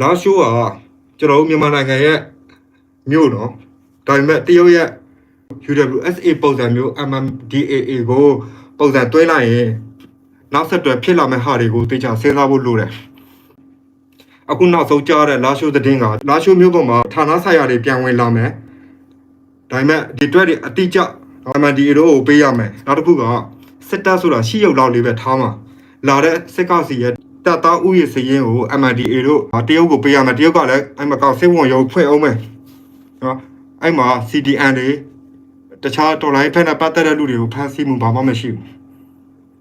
လာရှိုးကကျွန်တော်တို့မြန်မာနိုင်ငံရဲ့မြို့နော်ဒါပေမဲ့တရုတ်ရဲ့ UWSA ပုံစံမျိုး MMDAA ကိုပုံစံတွဲလိုက်ရင်နောက်ဆက်တွဲဖြစ်လာမယ့်ဟာတွေကိုသိချာစဉ်းစားဖို့လိုတယ်အခုနောက်ဆုံးကြားတဲ့လာရှိုးသတင်းကလာရှိုးမြို့ပေါ်မှာဌာနဆိုင်ရာတွေပြန်ဝင်လာမယ်ဒါပေမဲ့ဒီတွက်တွေအတိအကျ MMDAA တို့ကိုပေးရမယ်နောက်တစ်ခုကစစ်တပ်ဆိုတာရှိရုပ်လောက်လေးပဲထားမှာလာတဲ့စစ်ကောင်စီရဲ့ တပ်သားဥယျာဉ်စည်ရင်းကို MNDA တို့တရုတ်ကိုပေးရမယ်တရုတ်ကလည်းအဲ့မှာကောက်စိတ်ဝင်ရုံဖွင့်အောင်မယ်နော်အဲ့မှာ CDN တွေတခြားတော်လိုင်းဖက်နဲ့ပတ်သက်တဲ့လူတွေကိုဖမ်းဆီးမှုဘာမှမရှိဘူး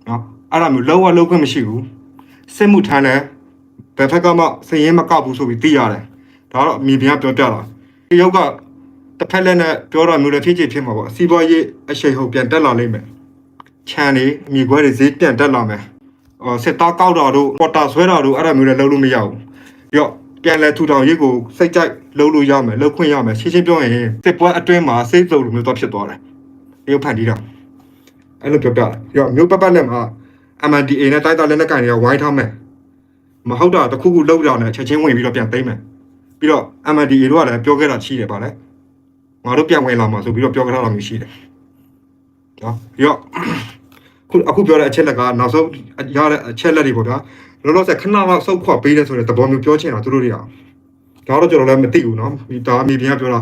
နော်အဲ့လိုမျိုးလောက်ဝလောက်ခွင့်မရှိဘူးစစ်မှုထမ်းတယ်ဘယ်ဖက်ကမှစည်ရင်းမကောက်ဘူးဆိုပြီးသိရတယ်ဒါတော့အမိပြန်ပြောပြတာတရုတ်ကတစ်ဖက်လက်နဲ့ပြောတာမျိုးလည်းဖြစ်ချင်ဖြစ်မှာပေါ့စီးပွားရေးအရှိန်ဟုတ်ပြန်တက်လာလိမ့်မယ်ခြံတွေမြေခွဲတွေဈေးပြန်တက်လာမယ် စစ်သားကောက်တာတို့ပေါ်တာဆွဲတာတို့အဲ့ဒါမျိုးလည်းလုပ်လို့မရဘူးပြီးတော့ပြန်လဲထူထောင်ရေးကိုစိတ်ကြိုက်လုပ်လို့ရမယ်လုပ်ခွင့်ရမယ်ရှင်းရှင်းပြောရင်စစ်ပွဲအတွင်းမှာစိတ်စုံလိုမျိုးတော့ဖြစ်သွားတယ်တရုတ်ဖန်တီးတာအဲ့လိုပြောပြတယ်ပြီးတော့မြို့ပတ်ပတ်လက်မှာ MNDA နဲ့တိုက်တာလက်နက်ကင်တွေကဝိုင်းထားမယ်မဟုတ်တာတစ်ခုခုလောက်တော့နဲ့ချက်ချင်းဝင်ပြီးတော့ပြန်သိမ်းမယ်ပြီးတော့ MNDA တို့ကလည်းပြောခဲ့တာရှိတယ်ဗာလဲငါတို့ပြန်ဝင်လာမှာဆိုပြီးတော့ပြောခဲ့တာမျိုးရှိတယ်နော်ပြီးတော့ ခုအခုပြောတဲ့အချက်လက်ကနောက်ဆုံးရတဲ့အချက်လက်တွေပေါ့ဗျာလောလောဆယ်ခဏလောက်စုတ်ခွပေးတယ်ဆိုတဲ့သဘောမျိုးပြောချင်တာသူတို့တွေကဒါတော့ကျွန်တော်လည်းမသိဘူးနော်ဒါအမိပြန်ကပြောတာ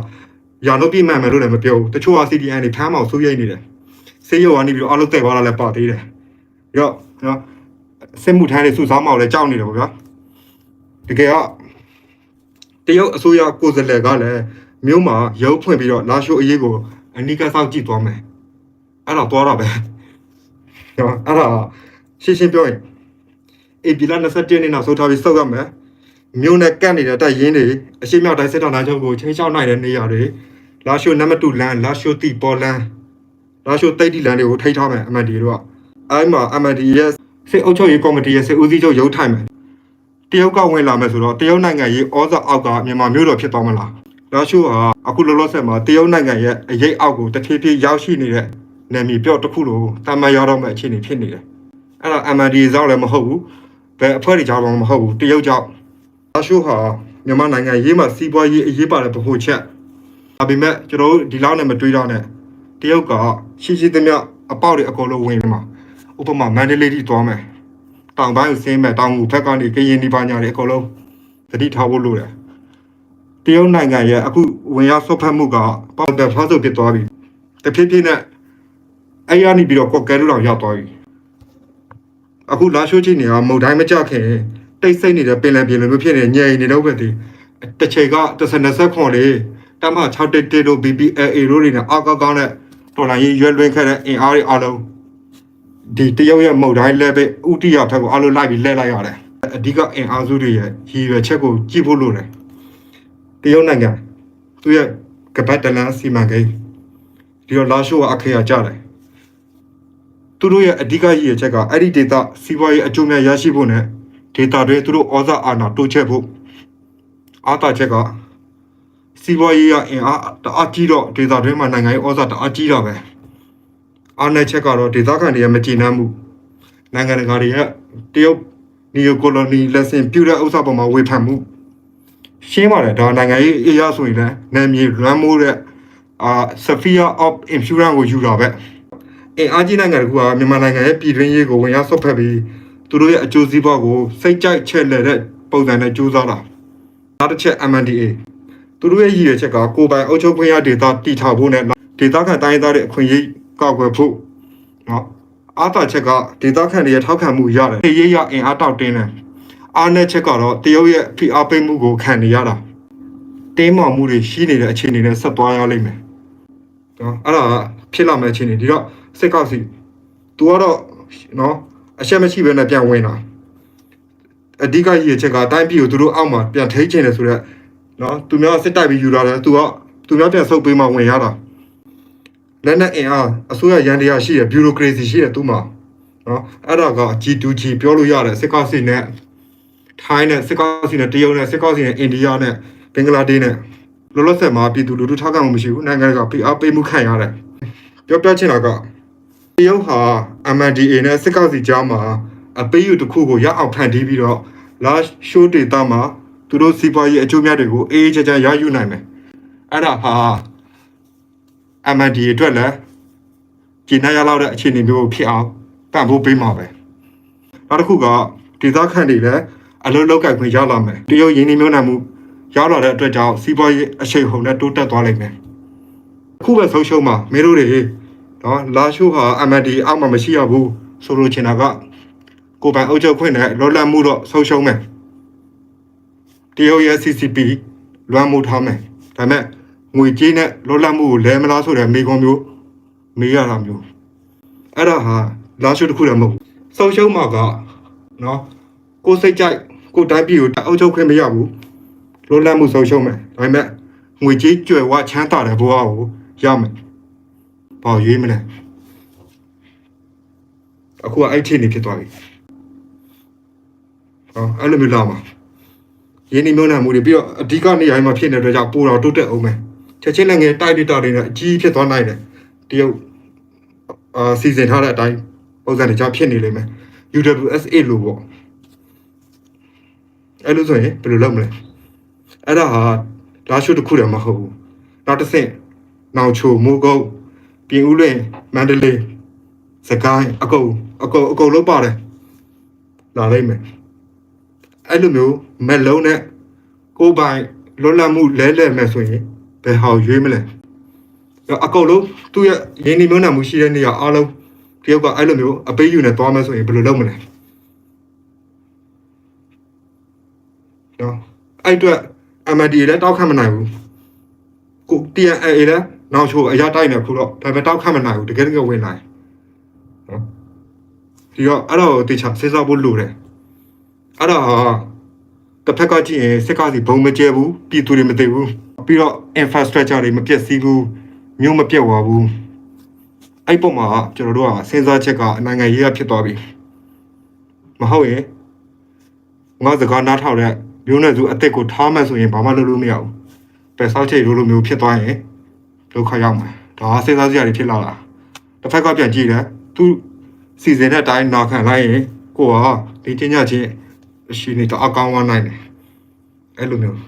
ရာလို့ပြည့်မှန်မယ်လို့လည်းမပြောဘူးတချို့က CDN တွေဖမ်းမအောင်ဆူရိတ်နေတယ်ဆေးရုံကနေပြီးတော့အလုပ်တဲ့သွားတာလည်းပါသေးတယ်ပြီးတော့နော်စစ်မှုထမ်းတွေစုဆောင်းမအောင်လည်းကြောက်နေတယ်ပေါ့ဗျာတကယ်ကတရုတ်အစိုးရကိုယ်စားလှယ်ကလည်းမြို့မှာရုပ်ဖွင့်ပြီးတော့လာရှိုးအရေးကိုအနိကဆောက်ကြည့်သွားမယ်အဲ့တော့သွားတာပဲ နော်အဲ့ဒါရှင်းရှင်းပြောရင်အေပီလာ27ရက်နေ့နောက်ဆုံးထားပြီးစောက်ရမယ်မြို့နဲ့ကန့်နေတဲ့တိုက်ရင်းတွေအရှိမြောက်တိုင်းစစ်တောင်တိုင်းချုပ်ကိုချင်းချောက်နိုင်တဲ့နေရာတွေလာရှိုနံပါတ်2လမ်းလာရှိုတိပေါ်လမ်းလာရှိုတိတ်တီလမ်းတွေကိုထိထားမယ် MND တို့ကအဲ့မှာ MND ရဲ့စစ်အုပ်ချုပ်ရေးကော်မတီရဲ့စစ်ဦးစီးချုပ်ရုံးထိုင်မယ်တရုတ်ကဝင်လာမယ်ဆိုတော့တရုတ်နိုင်ငံရေးဩဇာအောက်ကမြန်မာမျိုးတော်ဖြစ်သွားမလားလာရှိုဟာအခုလောလောဆယ်မှာတရုတ်နိုင်ငံရဲ့အရေးအောက်ကိုတဖြည်းဖြည်းရောက်ရှိနေတဲ့ နယ်မြေပြော့တစ်ခုလိုတာမန်ရောက်တော့မဲ့အခြေအနေဖြစ်နေတယ်အဲ့တော့ MND ဇောက်လည်းမဟုတ်ဘူးဘယ်အဖွဲ့တွေကြောင့်မှမဟုတ်ဘူးတရုတ်ကြောင့်လာရှိုဟာမြန်မာနိုင်ငံရေးမှာစီးပွားရေးအရေးပါတဲ့ဗဟိုချက်ဒါပေမဲ့ကျွန်တော်တို့ဒီလောက်နဲ့မတွေးတော့နဲ့တရုတ်ကရှိရှိသမျှအပေါက်တွေအကုန်လုံးဝင်မှာဥပမာမန္တလေးထိသွားမယ်တောင်ပိုင်းကိုဆင်းမယ်တောင်ငူဘက်ကနေကရင်ဒီပါညာတွေအကုန်လုံးသတိထားဖို့လိုတယ်တရုတ်နိုင်ငံရဲ့အခုဝင်ရောက်ဆွတ်ဖက်မှုကပေါက်တယ်ဖားဆိုဖြစ်သွားပြီတဖြည်းဖြည်းနဲ့ အဲ့ရနေပြီးတော့ကော့ကဲလို့တော့ရောက်သွားပြီအခုလာရှိုးချင်းတွေကမုတ်တိုင်းမကြခင်တိတ်ဆိတ်နေတဲ့ပင်လယ်ပြင်လိုမျိုးဖြစ်နေညင်နေတော့ပဲဒီတစ်ချိန်က30ခွန်လေးတမ6တက်တက်တို့ BBAA တို့တွေနဲ့အောက်ကောက်ကောင်းတဲ့တော်လိုင်းရေးရွက်လွှင့်ခဲ့တဲ့အင်အားတွေအလုံးဒီတရုတ်ရဲ့မုတ်တိုင်းလဲပဲဥတီရောက်ထက်ကိုအလုံးလိုက်ပြီးလဲလိုက်ရတယ်အဓိကအင်အားစုတွေရဲ့ရည်ရွယ်ချက်ကိုကြည့်ဖို့လိုတယ်တရုတ်နိုင်ငံသူရဲ့ကပတ်တလန်စီမံကိန်းဒီတော့လာရှိုးကအခရာကြတယ် သူတို့ရဲ့အဓိကရည်ရွယ်ချက်ကအဲ့ဒီဒေတာစီးပွားရေးအကျိုးများရရှိဖို့နဲ့ဒေတာတွေသူတို့ဩဇာအာဏာတိုးချဲ့ဖို့အားတာချက်ကစီးပွားရေးကအင်အားတအားကြီးတော့ဒေသတွင်းမှာနိုင်ငံရေးဩဇာတအားကြီးတာပဲအားနည်းချက်ကတော့ဒေသခံတွေရဲ့မကျေနပ်မှုနိုင်ငံတကာတွေရဲ့တရုတ်နီယိုကိုလိုနီလက်ဆင်ပြုတဲ့ဥစ္စာပေါ်မှာဝေဖန်မှုရှင်းပါတယ်ဒါနိုင်ငံရေးအရာဆိုရင်လည်းနာမည်လွမ်းမိုးတဲ့အာ Sphere of Influence ကိုယူတာပဲ အင်အားကြီးနိုင်ငံတကူကမြန်မာနိုင်ငံရဲ့ပြည်တွင်းရေးကိုဝင်ရောက်ဆွတ်ဖက်ပြီးသူတို့ရဲ့အကျိုးစီးပွားကိုစိတ်ကြိုက်ချက်လက်တဲ့ပုံစံနဲ့ကြိုးစားတာနောက်တစ်ချက် MNDA သူတို့ရဲ့ရည်ရွယ်ချက်ကကိုယ်ပိုင်အုပ်ချုပ်ခွင့်ရဒေသတည်ထောင်ဖို့နဲ့ဒေသခံတိုင်းသားတွေအခွင့်အရေးကောက်ွယ်ဖို့နော်အားသာချက်ကဒေသခံတွေရဲ့ထောက်ခံမှုရတယ်။ရေးရအင်အားတောက်တင်းတယ်။အားနည်းချက်ကတော့တရုတ်ရဲ့ဖိအားပေးမှုကိုခံနေရတာ။တင်းမာမှုတွေရှိနေတဲ့အခြေအနေနဲ့ဆက်သွားရလိမ့်မယ်။နော်အဲ့ဒါဖြစ်လာမယ့်အခြေအနေဒီတော့ စိတ်ကောက်စီ तू ကတော့နော်အချက်မရှိဘဲနဲ့ပြန်ဝင်တာအဓိကရည်ရွယ်ချက်ကအတိုင်းပြည်ကိုသူတို့အောက်မှာပြန်ထိန်းချင်တယ်ဆိုတော့နော်သူများစစ်တိုက်ပြီးယူလာတယ်သူကသူများပြန်ဆုပ်ပေးမှဝင်ရတာလက်နဲ့အင်အားအစိုးရရန်တရားရှိတယ်ဘျူရိုကရေစီရှိတယ်သူ့မှာနော်အဲ့ဒါက G2G ပြောလို့ရတယ်စစ်ကောက်စီနဲ့ထိုင်းနဲ့စစ်ကောက်စီနဲ့တရုတ်နဲ့စစ်ကောက်စီနဲ့အိန္ဒိယနဲ့ဘင်္ဂလားဒေ့ရှ်နဲ့လောလောဆယ်မှာပြည်သူလူထုထောက်ခံမှုမရှိဘူးနိုင်ငံကဖိအားပေးမှုခံရတယ်ပြောပြချင်တာက တရုတ်ဟာ MNDA နဲ့စစ်ကောက်စီကြားမှာအပေးယူတစ်ခုကိုရအောင်ဖန်တီးပြီးတော့ large show data မှာသူတို့စီးပွားရေးအကျိုးများတွေကိုအေးအေးချမ်းချမ်းရယူနိုင်မယ်အဲ့ဒါဟာ MND အတွက်လည်းကျင်းနေရလောက်တဲ့အခြေအနေမျိုးဖြစ်အောင်ပံ့ပိုးပေးမှာပဲနောက်တစ်ခုကဒေသခံတွေလည်းအလုံးလောက်ကခွင့်ရလာမယ်တရုတ်ရင်းနှီးမြှုပ်နှံမှုရောက်လာတဲ့အတွက်ကြောင့်စီးပွားရေးအရှိန်ဟုန်နဲ့တိုးတက်သွားလိမ့်မယ်အခုပဲဆုံးရှုံးမှာမင်းတို့တွေ နော်လာရှိုးဟာ MND အောက်မှာမရှိရဘူးဆိုလိုချင်တာကကိုယ်ပိုင်အုပ်ချုပ်ခွင့်နဲ့လောလတ်မှုတော့ဆုံးရှုံးမယ်တရုတ်ရဲ့ CCP လွှမ်းမိုးထားမယ်ဒါပေမဲ့ငွေကြေးနဲ့လောလတ်မှုကိုလဲမလားဆိုတဲ့မိကွန်မျိုးမေးရတာမျိုးအဲ့ဒါဟာလာရှိုးတစ်ခုလည်းမဟုတ်ဘူးဆုံးရှုံးမှာကနော်ကိုယ်စိတ်ကြိုက်ကိုယ်တိုင်းပြည်ကိုအုပ်ချုပ်ခွင့်မရဘူးလောလတ်မှုဆုံးရှုံးမယ်ဒါပေမဲ့ငွေကြေးကြွယ်ဝချမ်းသာတဲ့ဘဝကိုရမယ် ဘာရွေးမလဲအခုကအဲ့ချိန်နေဖြစ်သွားပြီဟောအဲ့လိုမျိုးလာမှာရင်းနှီးမြှုပ်နှံမှုတွေပြီးတော့အဓိကနေရာမှာဖြစ်နေတဲ့အတွက်ကြောင့်ပိုတော့တိုးတက်အောင်မယ်ချက်ချင်းလည်းငယ်တိုက်ဒေတာတွေနဲ့အကြီးဖြစ်သွားနိုင်တယ်တရုတ်အာစီစဉ်ထားတဲ့အတိုင်းပုံစံတွေကြောင့်ဖြစ်နေလိမ့်မယ် UWSA လို့ပေါ့အဲ့လိုဆိုရင်ဘယ်လိုလုပ်မလဲအဲ့ဒါဟာလာရှိုးတစ်ခုတည်းမဟုတ်ဘူးနောက်တစ်ဆင့်နောင်ချိုမိုးကုတ် ပြင်ဦးလွင်မန္တလေးစကိုင်းအကုန်အကုန်အကုန်လုံးပါတယ်လာလိမ့်မယ်အဲ့လိုမျိုးမက်လုံးနဲ့ကိုယ်ပိုင်လွတ်လပ်မှုလဲလှယ်မယ်ဆိုရင်ဘယ်ဟောင်ရွေးမလဲအကုန်လုံးသူ့ရဲ့ရင်းနှီးမြှုပ်နှံမှုရှိတဲ့နေရာအားလုံးတယောက်ကအဲ့လိုမျိုးအပေးယူနဲ့သွားမယ်ဆိုရင်ဘယ်လိုလုပ်မလဲနော်အဲ့အတွက် MND လည်းတောက်ခတ်မနိုင်ဘူးကို TNA လည်း နောက်ချိုအရာတိုက်နေခုတော့ဒါပေမဲ့တောက်ခတ်မနိုင်ဘူးတကယ်တကယ်ဝင်လာတယ်နော်ဒီတော့အဲ့တော့တေချာစဉ်းစားဖို့လိုတယ်အဲ့တော့တစ်ဖက်ကကြည့်ရင်စစ်ကားစီဘုံမကျဲဘူးပြည်သူတွေမသိဘူးပြီးတော့ infrastructure တွေမပြည့်စည်ဘူးမြို့မပြတ်သွားဘူးအဲ့ပုံမှာကျွန်တော်တို့ကစဉ်းစားချက်ကနိုင်ငံရေးရဖြစ်သွားပြီမဟုတ်ရင်ငါစကားနားထောင်တဲ့မျိုးနဲ့စုအသက်ကိုထားမှဆိုရင်ဘာမှလုပ်လို့မရဘူးပဲဆောက်ချိတ်လိုလိုမျိုးဖြစ်သွားရင် ဒုက္ခရောက်မှာဒါကစဉ်းစားစရာတွေဖြစ်လာတာတစ်ဖက်ကပြန်ကြည့်တယ်သူစီစဉ်တဲ့အတိုင်းနာခံလိုက်ရင်ကိုကဒီချင်းညချင်းအရှိနေတော့အကောင်းဝမ်းနိုင်တယ်အဲ့လိုမျိုး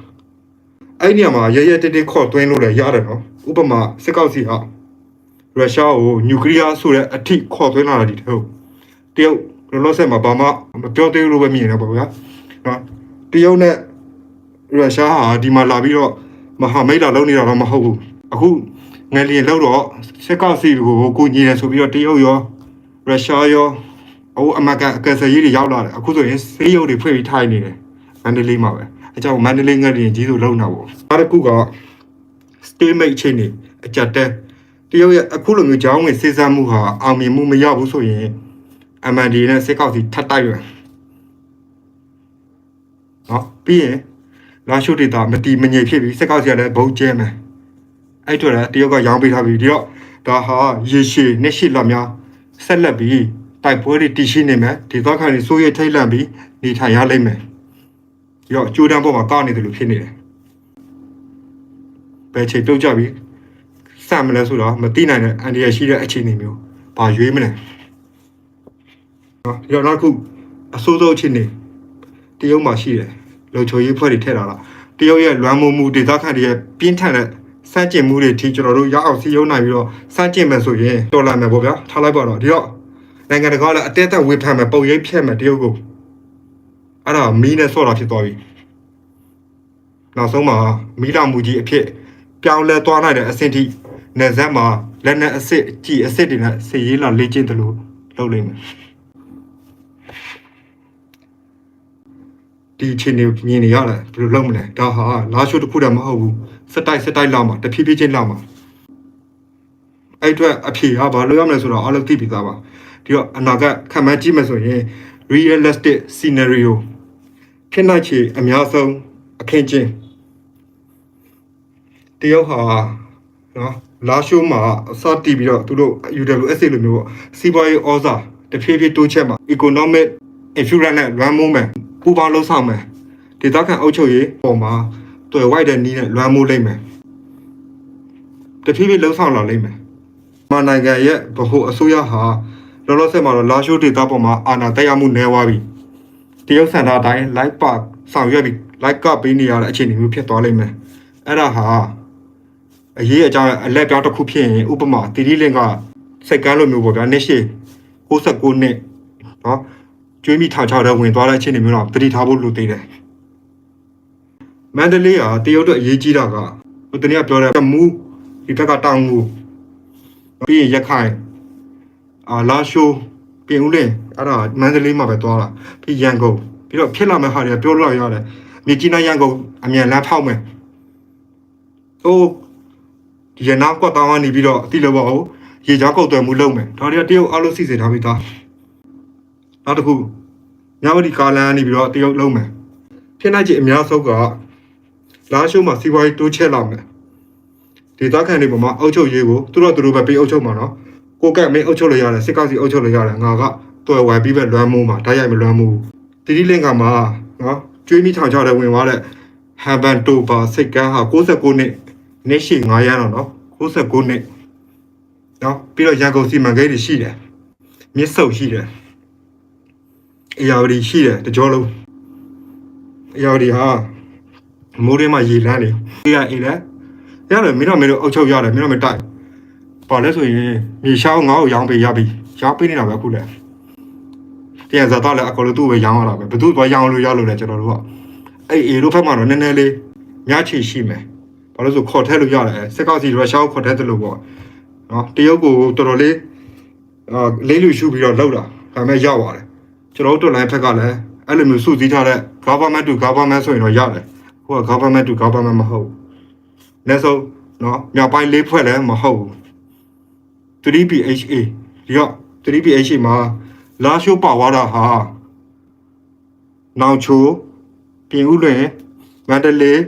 အဲ့ဒီနေရာမှာရရတက်တက်ခေါ်သွင်းလို့လည်းရတယ်နော်ဥပမာစစ်ကောက်စီဟာရုရှားကိုနျူကလ িয়ার ဆိုတဲ့အထိခေါ်သွင်းလာတာဒီတော့တရုတ်လောလောဆယ်မှာဘာမှမပြောသေးဘူးလို့ပဲမြင်နေပါဗျာနော်တရုတ်နဲ့ရုရှားဟာဒီမှာလာပြီးတော့မဟာမိတ်လာလုံးနေတာတော့မဟုတ်ဘူး အခုငယ်လျင်လောက်တော့စစ်ကောက်စီကိုကိုညီတယ်ဆိုပြီးတော့တရုတ်ရောရုရှားရောအိုးအမကန်အကယ်ဆယ်ကြီးတွေရောက်လာတယ်အခုဆိုရင်ဆေးရုံတွေဖွင့်ပြီးထိုင်နေတယ်မန္တလေးမှာပဲအကြောင်းမန္တလေးငယ်လျင်ကြီးဆိုလုံးတာပေါ့နောက်တစ်ခုက stalemate အချိန်နေအကြက်တဲတရုတ်ရဲ့အခုလိုမျိုးကြောင်းဝင်စေစမ်းမှုဟာအောင်မြင်မှုမရဘူးဆိုရင် MND နဲ့စစ်ကောက်စီထပ်တိုက်ရနော်ပြီးရင်လာရှုဒေတာမတီမငြိမ်ဖြစ်ပြီးစစ်ကောက်စီကလည်းဘုံကျဲမယ် အဲ့တော့လည်းတရုတ်ကရောင်းပေးထားပြီးဒီတော့ဒါဟာရေရှည်နှစ်ရှိလများဆက်လက်ပြီးတိုက်ပွဲတွေတည်ရှိနေမယ်ဒီတော့ခံနေစိုးရိမ်ထိတ်လန့်ပြီးနေထိုင်ရလိမ့်မယ်ဒီတော့ကြိုးတန်းပေါ်မှာကောက်နေတယ်လို့ဖြစ်နေတယ်ဘယ်ချိန်ပြုတ်ကြပြီးစမလဲဆိုတော့မသိနိုင်တဲ့အန်ဒီရရှိတဲ့အခြေအနေမျိုးဘာရွေးမလဲနော်ဒီတော့နောက်တစ်ခုအဆိုးဆုံးအခြေအနေတရုတ်မှာရှိတယ်လုံချိုရေးဖွဲ့တွေထည့်လာတာတရုတ်ရဲ့လွမ်းမိုးမှုဒေသခံတွေရဲ့ပြင်းထန်တဲ့ စန့်ကျင်မှုတွေအထိကျွန်တော်တို့ရအောင်စီယုံနိုင်ပြီးတော့စန့်ကျင်မယ်ဆိုရင်တော်လာမယ်ပေါ့ဗျာထားလိုက်ပါတော့ဒီတော့နိုင်ငံတကာလည်းအတဲတက်ဝေဖန်မယ်ပုံရိပ်ဖြတ်မယ်တရုတ်ကိုအဲ့ဒါမီးနဲ့ဆော့တာဖြစ်သွားပြီနောက်ဆုံးမှာမီးလာမှုကြီးအဖြစ်ပြောင်းလဲသွားနိုင်တဲ့အဆင့်ထိနေဆက်မှာလက်နဲ့အစ်စ်ကြည်အစ်စ်တွေနဲ့စေရေးလာလေ့ကျင့်တယ်လို့လုပ်လိမ့်မယ်ဒီအချိန်နေမြင်နေရတယ်ဘယ်လိုလုပ်မလဲဒါဟာလာရှိုးတစ်ခုတည်းမဟုတ်ဘူး စက်တိုက်စက်တိုက်လာမှာတဖြည်းဖြည်းချင်းလာမှာအဲ့အတွက်အဖြေကဘာလို့ရမလဲဆိုတော့အားလုံးသိပြီးသားပါဒီတော့အနာဂတ်ခံမှန်းကြည့်မယ်ဆိုရင် realistic scenario ဖြစ်နိုင်ချေအများဆုံးအခင်းချင်းတရုတ်ဟာနော်လာရှိုးမှာအစတည်ပြီးတော့သူတို့ UWSA လိုမျိုးပေါ့စီးပွားရေးဩဇာတဖြည်းဖြည်းတိုးချက်မှာ economic influence နဲ့လွှမ်းမိုးမယ်ပူပေါင်းလှုပ်ဆောင်မယ်ဒေသခံအုပ်ချုပ်ရေးပေါ်မှာ တွေ့ဝိုက်တဲ့နီးနဲ့လွှမ်းမိုးလိမ့်မယ်တဖြည်းဖြည်းလှုပ်ဆောင်လာလိမ့်မယ်မနိုင်ငံရဲ့ဗဟိုအစိုးရဟာလောလောဆယ်မှာတော့လာရှိုးဒေသပေါ်မှာအာဏာတက်ရမှုနည်းသွားပြီတရုတ်စံတာအတိုင်း live park ဆောင်ရွက်ပြီးလိုက်ကပေးနေရတဲ့အခြေအနေမျိုးဖြစ်သွားလိမ့်မယ်အဲ့ဒါဟာအရေးအကြောင်းအလက်ပြောင်းတစ်ခုဖြစ်ရင်ဥပမာတီတီလင်ကစိတ်ကန်းလိုမျိုးပေါ့ဗျာနှစ်ရှိ69နှစ်နော်ကျွေးမိထောင်ချတဲ့ဝင်သွားတဲ့အခြေအနေမျိုးတော့တတိထားဖို့လိုသေးတယ် မန္တလေးဟာတရုတ်အတွက်အရေးကြီးတာကဟိုတနေ့ကပြောတဲ့မူဒီဘက်ကတောင်မူပြီးရင်ရခိုင်အာလာရှိုးပြင်ဦးလင်းအဲ့ဒါမန္တလေးမှာပဲသွားတာပြီးရန်ကုန်ပြီးတော့ဖြစ်လာမယ့်ဟာတွေကပြောလို့ရတယ်မြေကြီးနားရန်ကုန်အမြန်လမ်းဖောက်မယ်ဟိုဒီရနောက်ကွက်တောင်းကနေပြီးတော့အတိလို့ပေါ့ရေချောင်းကုတ်သွဲမှုလုပ်မယ်ဒါတွေကတရုတ်အလုပ်စီစဉ်ထားပြီးသားနောက်တစ်ခုမြဝတီကာလန်ကနေပြီးတော့တရုတ်လုပ်မယ်ဖြစ်နိုင်ချေအများဆုံးက လာရှိုးမှာစီးပွားရေးတိုးချဲ့လာမယ်ဒေသခံတွေပေါ်မှာအုပ်ချုပ်ရေးကိုသူတို့သူတို့ပဲပေးအုပ်ချုပ်မှာနော်ကိုကက်မင်းအုပ်ချုပ်လို့ရတယ်စစ်ကောက်စီအုပ်ချုပ်လို့ရတယ်ငါကတော်ဝိုင်ပြီးပဲလွမ်းမိုးမှာဓာတ်ရိုက်မလွမ်းမိုးတီတီလင်ကမှာနော်ကျွေးမိထောင်ချတဲ့ဝင်သွားတဲ့ဟန်ဘန်တိုဘာစိတ်ကန်းဟာ69နှစ်နှစ်ရှိ9ရမ်းတော့နော်69နှစ်နော်ပြီးတော့ရန်ကုန်စီမံကိန်းတွေရှိတယ်မြစ်ဆုပ်ရှိတယ်အရာဝတီရှိတယ်တကြောလုံးအရာဝတီဟာ မိုးရင်းမှာရေလန်းနေအေးရအေးလဲရတယ်မင်းတို့မင်းတို့အုပ်ချုပ်ရတယ်မင်းတို့မတိုက်ပါလဲဆိုရင်မြေရှောင်းငါ့ကိုရောင်းပေးရပြီရောင်းပေးနေတာပဲအခုလဲတရားဇာတ်လည်းအကောလို့သူ့ပဲရောင်းရတာပဲဘယ်သူသွားရောင်းလို့ရလို့လဲကျွန်တော်တို့ကအဲ့အေတို့ဖက်မှာတော့နည်းနည်းလေးညချီရှိမယ်ဘာလို့ဆိုခေါ်ထည့်လို့ရတယ်စစ်ကောက်စီရုရှားကိုခေါ်ထည့်တယ်လို့ပေါ့နော်တရုတ်ကိုတော်တော်လေးအာလေးလူရှုပြီးတော့လောက်တာဒါပေမဲ့ရောက်သွားတယ်ကျွန်တော်တို့တော်လိုင်းဖက်ကလည်းအဲ့လိုမျိုးစုစည်းထားတဲ့ government to government ဆိုရင်တော့ရတယ် ဟိုက government to government မဟုတ်ဘူးလက်ဆုံးနော်မြောက်ပိုင်းလေးဖွဲ့လည်းမဟုတ်ဘူး 3PHA ဒီက 3PHA မှာလာရှိုးပါဝါတာဟာနောင်ချိုပြင်ဦးလွင်မန္တလေး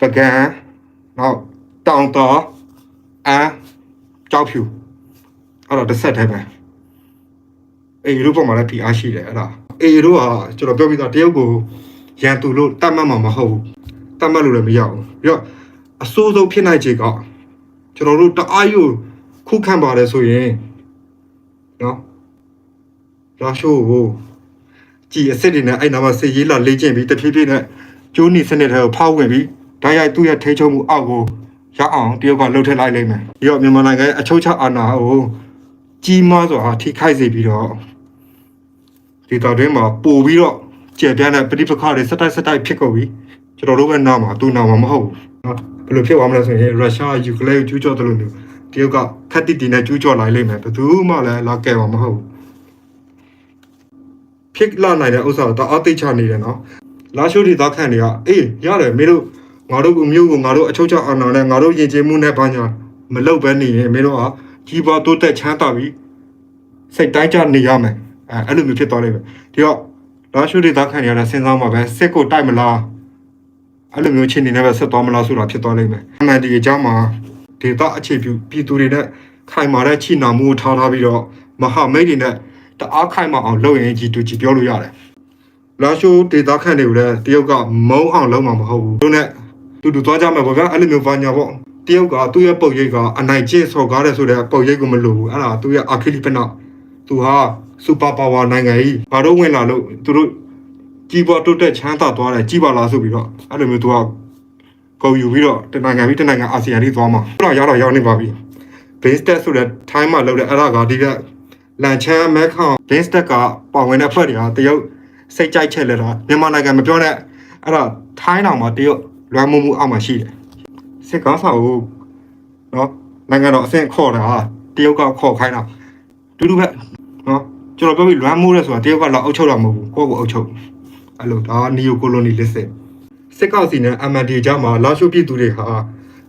ပကံနောက်တောင်တော်အမ်းကြောက်ဖြူအဲ့တော့တစ်ဆက်တည်းပဲအေးတို့ပေါ်မှာလည်း PR ရှိတယ်အဲ့ဒါအေးတို့ကကျွန်တော်ပြောပြီးသားတရုတ်ကို ရန်သူလို့တတ်မှတ်မှာမဟုတ်ဘူးတတ်မှတ်လို့လည်းမရဘူးပြီးတော့အစိုးဆုံးဖြစ်နိုင်ခြေကကျွန်တော်တို့တအားယူခုခံပါတယ်ဆိုရင်နော်လာရှိုးကိုကြည်အစ်စ်တွေနဲ့အဲ့နာမှာစေရေးလာလေ့ကျင့်ပြီးတဖြည်းဖြည်းနဲ့ကျိုးနီစနစ်တွေကိုဖောက်ဝင်ပြီးဓာတ်ရိုက်သူ့ရဲ့ထိချုံမှုအောက်ကိုရအောင်တရုတ်ကလှုပ်ထည့်လိုက်လိမ့်မယ်ပြီးတော့မြန်မာနိုင်ငံရဲ့အချုပ်ချအာဏာကိုကြီးမားစွာထိခိုက်စေပြီးတော့ဒီတော်တွင်းမှာပို့ပြီးတော့ ကျေပြန့်တဲ့ပဋိပက္ခတွေစက်တိုက်စက်တိုက်ဖြစ်ကုန်ပြီကျွန်တော်တို့ပဲနားမှာသူနားမှာမဟုတ်ဘူးနော်ဘယ်လိုဖြစ်သွားမလဲဆိုရင်ရုရှားယူကရိန်းကိုကျူးကျော်တယ်လို့မျိုးတရုတ်ကခက်တိတီနဲ့ကျူးကျော်လာလိမ့်မယ်ဘယ်သူမှလည်းလာကဲမှာမဟုတ်ဘူးဖြစ်လာနိုင်တဲ့ဥစ္စာတော့အသိချနေတယ်နော်လာရှိုးဒီသားခန့်တွေကအေးရတယ်မင်းတို့ငါတို့ကမျိုးကိုငါတို့အချုပ်ချအာဏာနဲ့ငါတို့ယဉ်ကျေးမှုနဲ့ဘာညာမလုပ်ဘဲနေရင်မင်းတို့ကကြီးပွားတိုးတက်ချမ်းသာပြီးစိတ်တိုင်းကြနေရမယ်အဲအဲ့လိုမျိုးဖြစ်သွားလိမ့်မယ်ဒီတော့ လာရှိုးဒီသားခန့်တွေကလည်းစဉ်းစားမှာပဲစစ်ကိုတိုက်မလားအဲ့လိုမျိုးချင်းနေနဲ့ပဲဆက်သွားမလားဆိုတာဖြစ်သွားလိမ့်မယ်အမှန်ဒီအကြောင်းမှာဒေတာအခြေပြုပြည်သူတွေနဲ့ခိုင်မာတဲ့ချိနာမှုကိုထားထားပြီးတော့မဟာမိတ်တွေနဲ့တအားခိုင်မာအောင်လုပ်ရင်ကြီးတူကြီးပြောလို့ရတယ်။လာရှိုးဒေတာခန့်တွေကိုလည်းတရုတ်ကမုံအောင်လုပ်မှာမဟုတ်ဘူး။သူနဲ့တူတူသွားကြမှာပေါ့ဗျာအဲ့လိုမျိုးဘာညာပေါ့။တရုတ်ကသူ့ရဲ့ပုံရိပ်ကအနိုင်ကျင့်စော်ကားတယ်ဆိုတဲ့ပုံရိပ်ကိုမလိုဘူး။အဲ့ဒါသူ့ရဲ့အာခိလိပနသူဟာ စူပါပါဝါနိုင်ငံကြီးဘာလို့ဝင်လာလို့သူတို့ကြီးပွားတိုးတက်ချမ်းသာသွားတယ်ကြီးပါလားဆိုပြီးတော့အဲ့လိုမျိုးသူကကုန်ယူပြီးတော့တနိုင်ငံပြီးတနိုင်ငံအာဆီယံထိသွားမှာအဲ့တော့ရောက်တော့ရောက်နေပါပြီ base test ဆိုတဲ့ time မှာလုပ်တဲ့အဲ့ဒါကဒီကလန်ချမ်းမက်ခေါင် base test ကပါဝင်တဲ့အဖွဲ့တွေကတရုတ်စိတ်ကြိုက်ချက်လက်တာမြန်မာနိုင်ငံမပြောနဲ့အဲ့ဒါထိုင်းတော်မှာတရုတ်လွမ်းမိုးမှုအောက်မှာရှိတယ်စစ်ကောင်းဆောင်ကိုနော်နိုင်ငံတော်အဆင့်ခေါ်တာတရုတ်ကခေါ်ခိုင်းတာတူတူပဲနော် ကျွန်တော်ပြောပြီးလွမ်းမိုးရဲဆိုတာတရုတ်ကလောက်အုပ်ချုပ်တာမဟုတ်ဘူးကိုယ့်ကိုအုပ်ချုပ်အဲ့လိုဒါနီယိုကိုလိုနီလစ်စစ်စစ်ကောက်စီနဲ့ MND ကြားမှာလာရှုပ်ပြည်သူတွေဟာ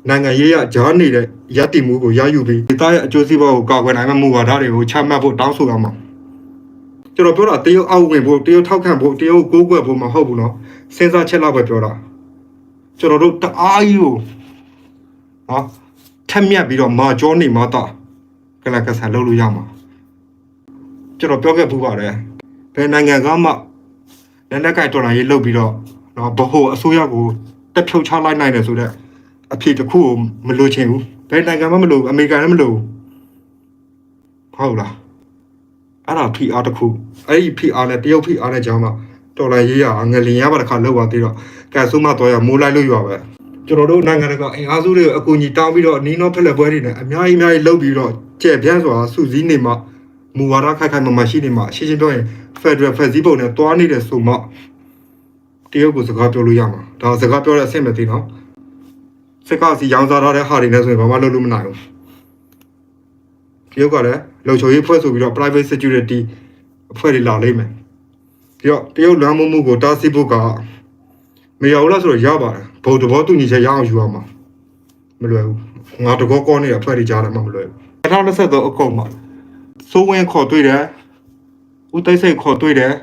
နိုင်ငံရေးရကြားနေတဲ့ရည်တည်မှုကိုရယူပြီးဒေသရဲ့အကျိုးစီးပွားကိုကာကွယ်နိုင်မယ့်မူဝါဒတွေကိုချမှတ်ဖို့တောင်းဆိုရမှာကျွန်တော်ပြောတာတရုတ်အောက်ဝင်ဖို့တရုတ်ထောက်ခံဖို့တရုတ်ကိုးကွယ်ဖို့မဟုတ်ဘူးနော်စဉ်းစားချက်လောက်ပဲပြောတာကျွန်တော်တို့တအားကြီးကိုဟောထက်မြက်ပြီးတော့မာကျောနေမာတာကလကဆန်လုပ်လို့ရမှာ ကျွန်တော်ပြောခဲ့ပူပါတယ်ဘယ်နိုင်ငံကမှလက်နက်ကင်တော်လိုင်းရေးလုပ်ပြီးတော့နော်ဘဟုအစိုးရကိုတက်ဖြုတ်ချလိုက်နိုင်တယ်ဆိုတော့အဖြစ်တစ်ခုကိုမလိုချင်ဘူးဘယ်နိုင်ငံမှမလိုဘူးအမေရိကန်လည်းမလိုဘူးဟုတ်လားအဲ့ဒါ PR တစ်ခုအဲ့ဒီ PR နဲ့တရုတ် PR နဲ့ကြားမှာတော်လိုင်းရေးရငလင်ရပါတခါလောက်ပါသေးတော့ကဲဆိုမှတော့ရမိုးလိုက်လို့ရပါပဲကျွန်တော်တို့နိုင်ငံတကာအင်အားစုတွေကိုအကူအညီတောင်းပြီးတော့နီးနောဖက်လက်ပွဲတွေနဲ့အများကြီးအများကြီးလုပ်ပြီးတော့ကြဲ့ပြန့်စွာစုစည်းနေမှ မူဝါဒခိုင်ခိုင်မာမာရှိနေမှရှင်းရှင်းပြောရင် Federal ဖွဲ့စည်းပုံနဲ့တွားနေတဲ့ဆိုမှတရုတ်ကိုစကားပြောလို့ရမှာဒါစကားပြောတဲ့အဆင့်မသိနော်စကားစီရောင်းစားထားတဲ့ဟာတွေနဲ့ဆိုရင်ဘာမှလုပ်လို့မနိုင်ဘူးတရုတ်ကလည်းလုံခြုံရေးဖွဲ့ဆိုပြီးတော့ private security အဖွဲ့တွေလာလိမ့်မယ်ပြီးတော့တရုတ်လမ်းမမှုကိုတားဆီးဖို့ကမရဘူးလားဆိုတော့ရပါတယ်ဘုံတဘောတူညီချက်ရအောင်ယူရမှာမလွယ်ဘူးငါတကောကောနေတဲ့အဖွဲ့တွေကြားတယ်မှမလွယ်ဘူး2023အကုန်မှာ စိုးဝင်းခေါ်တွေ့တယ်ဦးသိစိတ်ခေါ်တွေ့တယ်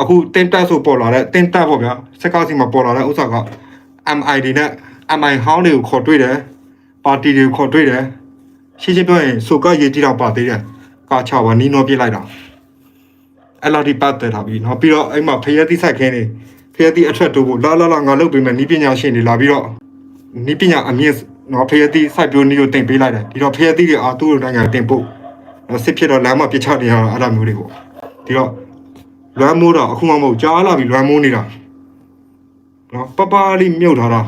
အခုတင်တက်ဆိုပေါ်လာတဲ့တင်တက်ပေါ့ဗျာစက်ကောက်စီမှာပေါ်လာတဲ့ဥစ္စာက MID နဲ့ MI ဟောင်းတွေကိုခေါ်တွေ့တယ်ပါတီတွေကိုခေါ်တွေ့တယ်ရှင်းရှင်းပြောရင်ဆိုကရေးကြည့်တော့ပါသေးတယ်ကာချပါနီးနောပြစ်လိုက်တာအဲ့လောက်ဒီပတ်တယ်လာပြီးနော်ပြီးတော့အဲ့မှာဖယက်တိဆိုင်ခင်းနေဖယက်တိအထွက်တိုးဖို့လာလာလာငါလုတ်ပေးမယ်နီးပညာရှင်တွေလာပြီးတော့နီးပညာအမြင့်နော်ဖယက်တိစိုက်ပျိုးနီးကိုတင်ပေးလိုက်တယ်ဒီတော့ဖယက်တိတွေအာသူ့လိုနိုင်ငံတင်ဖို့ စစ်ဖြစ်တော့လမ်းမပစ်ချနေရတာအဲ့လိုမျိုးတွေပေါ့ဒီတော့လွမ်းမိုးတာအခုမှမဟုတ်ကြားလာပြီလွမ်းမိုးနေတာနော်ပပလေးမြုပ်ထားတာ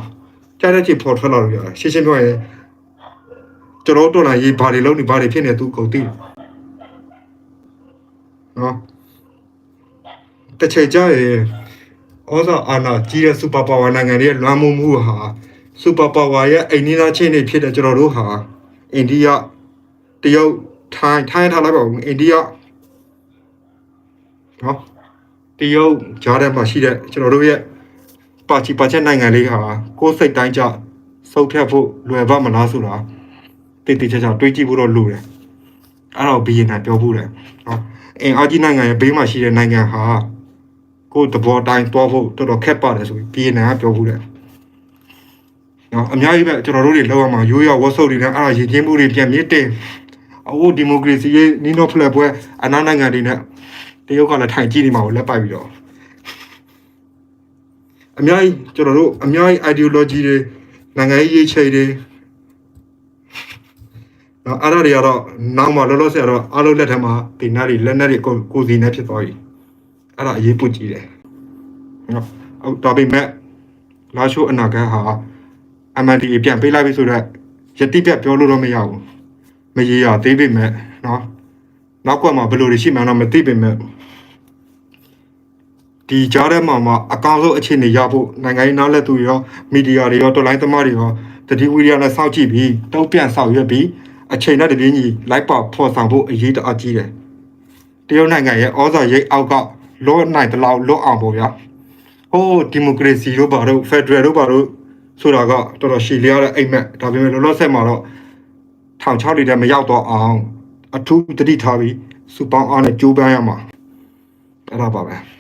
ကြားတဲ့ချစ်ပေါ်ထွက်လာလို့ရတာရှင်းရှင်းပြောရင်ကျွန်တော်တော်လာရေးဘာတွေလုံးနေဘာတွေဖြစ်နေသူကုန်သိနော်တစ်ချိန်ကြာရင်ဩဇာအာဏာကြီးတဲ့စူပါပါဝါနိုင်ငံတွေရဲ့လွမ်းမိုးမှုဟာစူပါပါဝါရဲ့အိန္ဒိယချင်းတွေဖြစ်တဲ့ကျွန်တော်တို့ဟာအိန္ဒိယတရုတ် ထိုင်းထိုင်းထားလိုက်ပါဦးအိန္ဒိယနော်တရုတ်ကြားထဲမှာရှိတဲ့ကျွန်တော်တို့ရဲ့ပါချီပါချက်နိုင်ငံလေးဟာကိုယ်စိတ်တိုင်းကြစုပ်ထက်ဖို့လွယ်ပါမလားဆိုတာတိတ်တိတ်ချာချာတွေးကြည့်ဖို့တော့လိုတယ်အဲ့တော့ဘီယန်ကပြောဖို့တယ်နော်အင်အားကြီးနိုင်ငံရဲ့ဘေးမှာရှိတဲ့နိုင်ငံဟာကိုယ်တဘောတိုင်းတွားဖို့တော်တော်ခက်ပါတယ်ဆိုပြီးဘီယန်ကပြောဖို့တယ်နော်အများကြီးပဲကျွန်တော်တို့တွေလောက်ရမှာရိုးရဝတ်ဆုပ်တွေနဲ့အဲ့ဒါရည်ချင်းမှုတွေပြန်မြင့်တင် အခုဒီမိုကရေစီရဲ့နီနိုဖလက်ပွဲအနာနိုင်ငံတွေနဲ့တရုတ်ကလည်းထိုင်ကြည့်နေမှာကိုလက်ပိုက်ပြီးတော့အများကြီးကျွန်တော်တို့အများကြီး ideology တွေနိုင်ငံရေးရေးချယ်တွေနော်အဲ့ဒါတွေကတော့နောက်မှလောလောဆယ်ကတော့အားလုံးလက်ထက်မှာဒီနားတွေလက်နက်တွေကိုကိုယ်စီနဲ့ဖြစ်သွားပြီအဲ့ဒါအရေးပုတ်ကြည့်တယ်နော်ဟုတ်ဒါပေမဲ့လာရှိုးအနာဂတ်ဟာ MNDA ပြန်ပေးလိုက်ပြီဆိုတော့ယတိပြတ်ပြောလို့တော့မရဘူး မရေရသေးပေမဲ့နော်နောက်ကမှဘယ်လိုတွေရှိမှန်းတော့မသိပေမဲ့ဒီကြားထဲမှာမှအကောင်းဆုံးအခြေအနေရဖို့နိုင်ငံရေးနားလက်သူတွေရောမီဒီယာတွေရောတော်လိုင်းသမားတွေရောတတိဝီရီယာနဲ့စောင့်ကြည့်ပြီးတုံ့ပြန်ဆောင်ရွက်ပြီးအချိန်နဲ့တပြေးညီလိုက်ပါဖော်ဆောင်ဖို့အရေးတအားကြီးတယ်။တရုတ်နိုင်ငံရဲ့ဩဇာရိတ်အောက်ကလောနိုင်တလောက်လွတ်အောင်ပေါ့ဗျာ။ဟိုးဒီမိုကရေစီတို့ဘာတို့ဖက်ဒရယ်တို့ဘာတို့ဆိုတာကတော်တော်ရှည်လျားတဲ့အိမ်မက်ဒါပေမဲ့လောလောဆယ်မှာတော့ ထောင်ချတွေထဲမရောက်တော့အောင်အထူးတတိထားပြီးစူပေါင်းအားနဲ့ကြိုးပမ်းရမှာအဲ့ဒါပါပဲ။